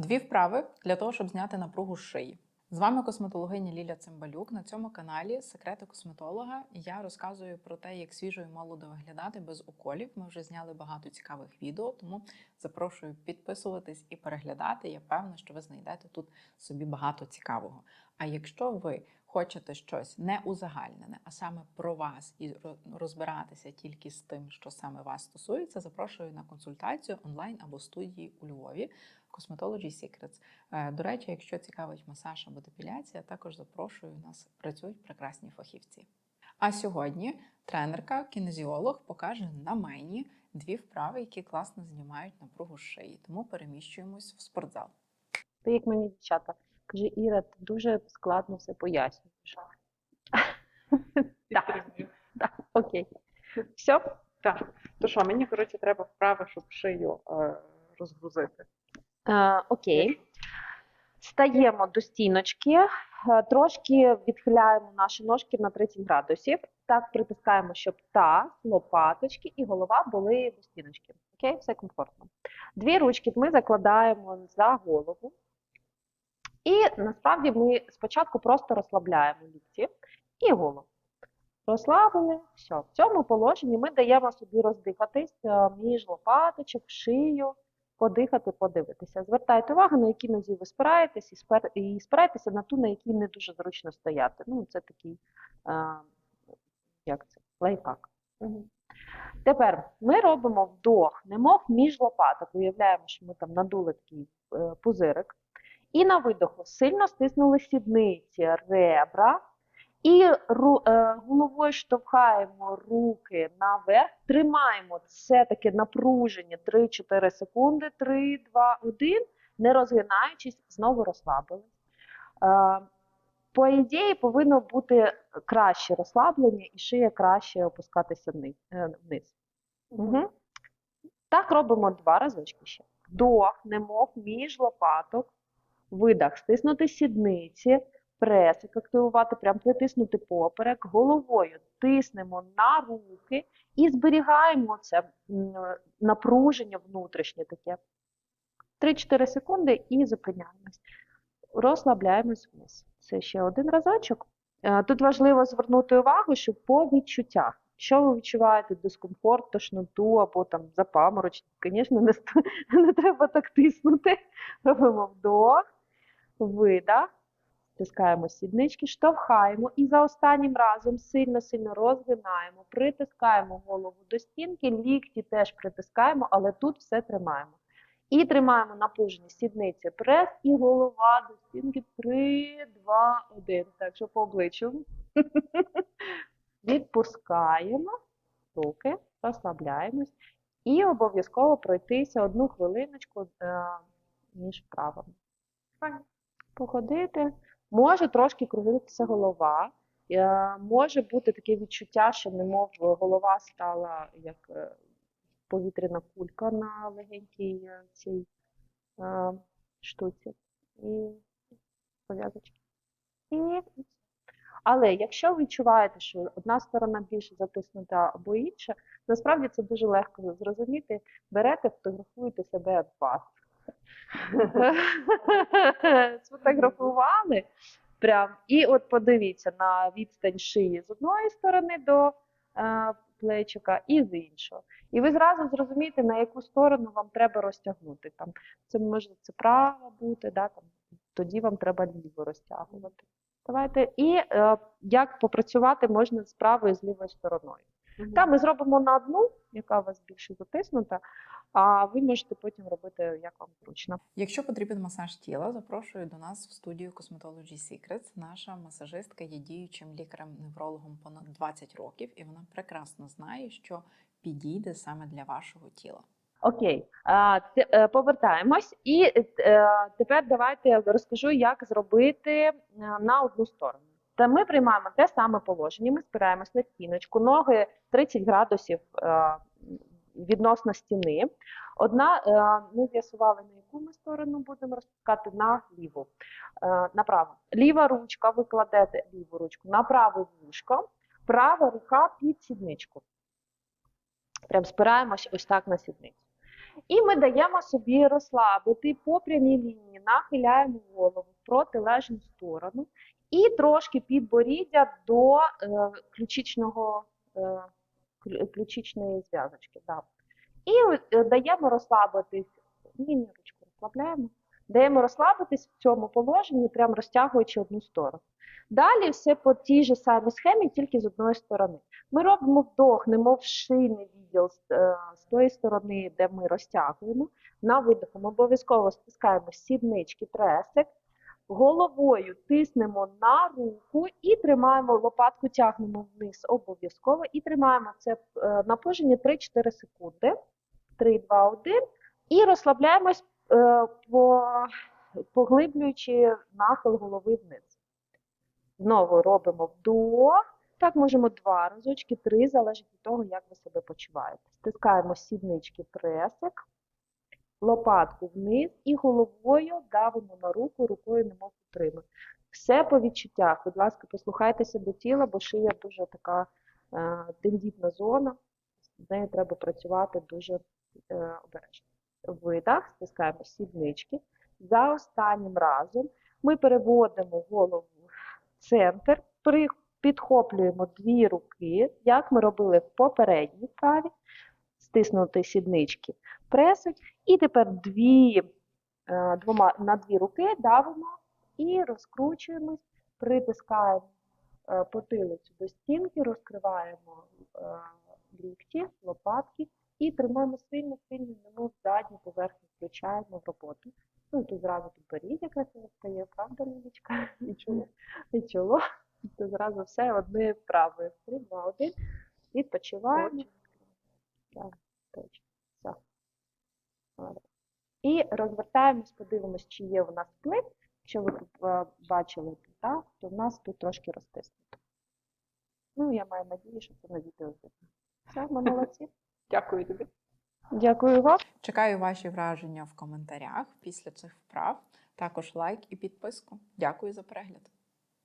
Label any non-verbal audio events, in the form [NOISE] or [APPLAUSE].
Дві вправи для того, щоб зняти напругу з шиї. З вами косметологиня Ліля Цимбалюк. На цьому каналі Секрети косметолога. Я розказую про те, як свіжо і молодо виглядати без уколів. Ми вже зняли багато цікавих відео, тому запрошую підписуватись і переглядати. Я певна, що ви знайдете тут собі багато цікавого. А якщо ви хочете щось не узагальнене, а саме про вас і розбиратися тільки з тим, що саме вас стосується, запрошую на консультацію онлайн або студії у Львові. Cosmetology Secrets. Е, До речі, якщо цікавить масаж або депіляція, також запрошую. У нас працюють прекрасні фахівці. А сьогодні тренерка, кінезіолог покаже на мені дві вправи, які класно знімають напругу шиї. Тому переміщуємось в спортзал. Ти як мені дівчата. Каже, Іра, ти дуже складно все пояснюєш. Так, так, окей. Все? Так. То що, мені, коротше, треба вправи, щоб шию е, розгрузити. Е, окей. Стаємо до стіночки, е, трошки відхиляємо наші ножки на 30 градусів. Так притискаємо, щоб таз, лопаточки і голова були до стіночки. Окей, все комфортно. Дві ручки ми закладаємо за голову. І насправді ми спочатку просто розслабляємо лікті і голову. Розслабили, все. В цьому положенні ми даємо собі роздихатись е, між лопаточок, шию, подихати, подивитися. Звертайте увагу, на які нозі ви спираєтесь, і, спирайтеся на ту, на якій не дуже зручно стояти. Ну, це такий, е, як це, лайфхак. Тепер ми робимо вдох, немов між лопаток. Уявляємо, що ми там надули такий е, пузирик. І на видоху сильно стиснули сідниці, ребра. І ру, е, головою штовхаємо руки наверх, тримаємо це таке напруження 3-4 секунди, 3, 2, 1, не розгинаючись, знову розслабились. Е, по ідеї повинно бути краще розслаблення і шия краще опускатися вниз. вниз. Угу. Так робимо два разочки ще. Вдох, немов між лопаток, видах, стиснути сідниці, пресик активувати, прям притиснути поперек, головою тиснемо на руки і зберігаємо це напруження внутрішнє таке. 3-4 секунди і зупиняємось. Розслабляємось вниз. Це ще один разочок. Е, Тут важливо звернути увагу, що по відчуттях, якщо ви відчуваєте дискомфорт, тошноту або там запаморочення, звісно, не, [LAUGHS] не треба так тиснути. Робимо вдох, видах, стискаємо сіднички, штовхаємо і за останнім разом сильно-сильно розгинаємо, притискаємо голову до стінки, лікті теж притискаємо, але тут все тримаємо. І тримаємо напружені сідниці, прес і голова до стінки. 3, 2, 1. Так, що по обличчю. Відпускаємо руки, розслабляємось. І обов'язково пройтися одну хвилиночку е, між вправами. Походити. Може трошки кружитися голова. Е, може бути таке відчуття, що немов голова стала як е, повітряна кулька на легенькій е, цій штуці. І пов'язочки. І але якщо ви відчуваєте, що одна сторона більше затиснута або інша, насправді це дуже легко зрозуміти. Берете, фотографуєте себе в вас. [LAUGHS] Сфотографували прям. І от подивіться на відстань шиї з одної сторони до е, плечика і з іншого. І ви зразу зрозумієте, на яку сторону вам треба розтягнути. Там, це може це права бути, да, там, тоді вам треба ліво розтягувати. Давайте. І е, як попрацювати можна з правою і з лівою стороною. Та ми зробимо на одну, яка у вас більше затиснута, а ви можете потім робити як вам зручно. Якщо потрібен масаж тіла, запрошую до нас в студію Cosmetology Secrets. Наша масажистка є діючим лікарем-неврологом понад 20 років, і вона прекрасно знає, що підійде саме для вашого тіла. Окей, е, повертаємось. І е, тепер давайте розкажу, як зробити е, на одну сторону. Та ми приймаємо те саме положення. Ми спираємось на стіночку, ноги 30 градусів е, відносно стіни. Одна е, ми з'ясували, на яку ми сторону будемо розпускати на ліву. Е, направо. Ліва ручка, ви кладете ліву ручку на праве вушко, права рука під сідничку. Прям спираємось ось так на сідницю. І ми даємо собі розслабити по прямій лінії нахиляємо голову в протилежну сторону і трошки підборіддя до е, ключичного, е, ключичної зв'язочки. Да. І е, даємо розслабитись. Ні, ручку розслабляємо. Даємо розслабитись в цьому положенні, прям розтягуючи одну сторону. Далі все по тій же самій схемі, тільки з одної сторони. Ми робимо вдох, немов шийний відділ е, з тої сторони, де ми розтягуємо. На видоху ми обов'язково стискаємо сіднички, пресик, головою тиснемо на руку і тримаємо лопатку, тягнемо вниз обов'язково і тримаємо це е, напруження 3-4 секунди. 3, 2, 1. І розслабляємось, е, поглиблюючи нахил голови вниз. Знову робимо вдох. Так, можемо два разочки, три, залежить від того, як ви себе почуваєте. Стискаємо сіднички пресик, лопатку вниз і головою давимо на руку, рукою немов підтримуємо. Все по відчуттях. Будь ласка, послухайтеся до тіла, бо шия дуже така е, тендітна зона. З нею треба працювати дуже е, обережно. Видах, стискаємо сіднички. За останнім разом ми переводимо голову в центр, підхоплюємо дві руки, як ми робили в попередній вправі, стиснути сіднички, пресик, і тепер дві, е, двома, на дві руки давимо і розкручуємось, притискаємо е, потилицю до стінки, розкриваємо е, лікті, лопатки і тримаємо сильно, сильно, немов задню поверхню, включаємо в роботу. Ну, тут зразу підборіддя красиво стає, правда, Лілічка? І чоло. І чоло. То зразу все одною вправою. Три, два, один. Відпочиваємо. Так, точно. Все. І розвертаємось, подивимось, чи є у нас вплив. Якщо ви е, бачили так, то в нас тут трошки розтиснуто. Ну, я маю надію, що це на відео видно. Все, ми молодці. [LAUGHS] Дякую тобі. Дякую вам. Чекаю ваші враження в коментарях після цих вправ. Також лайк і підписку. Дякую за перегляд.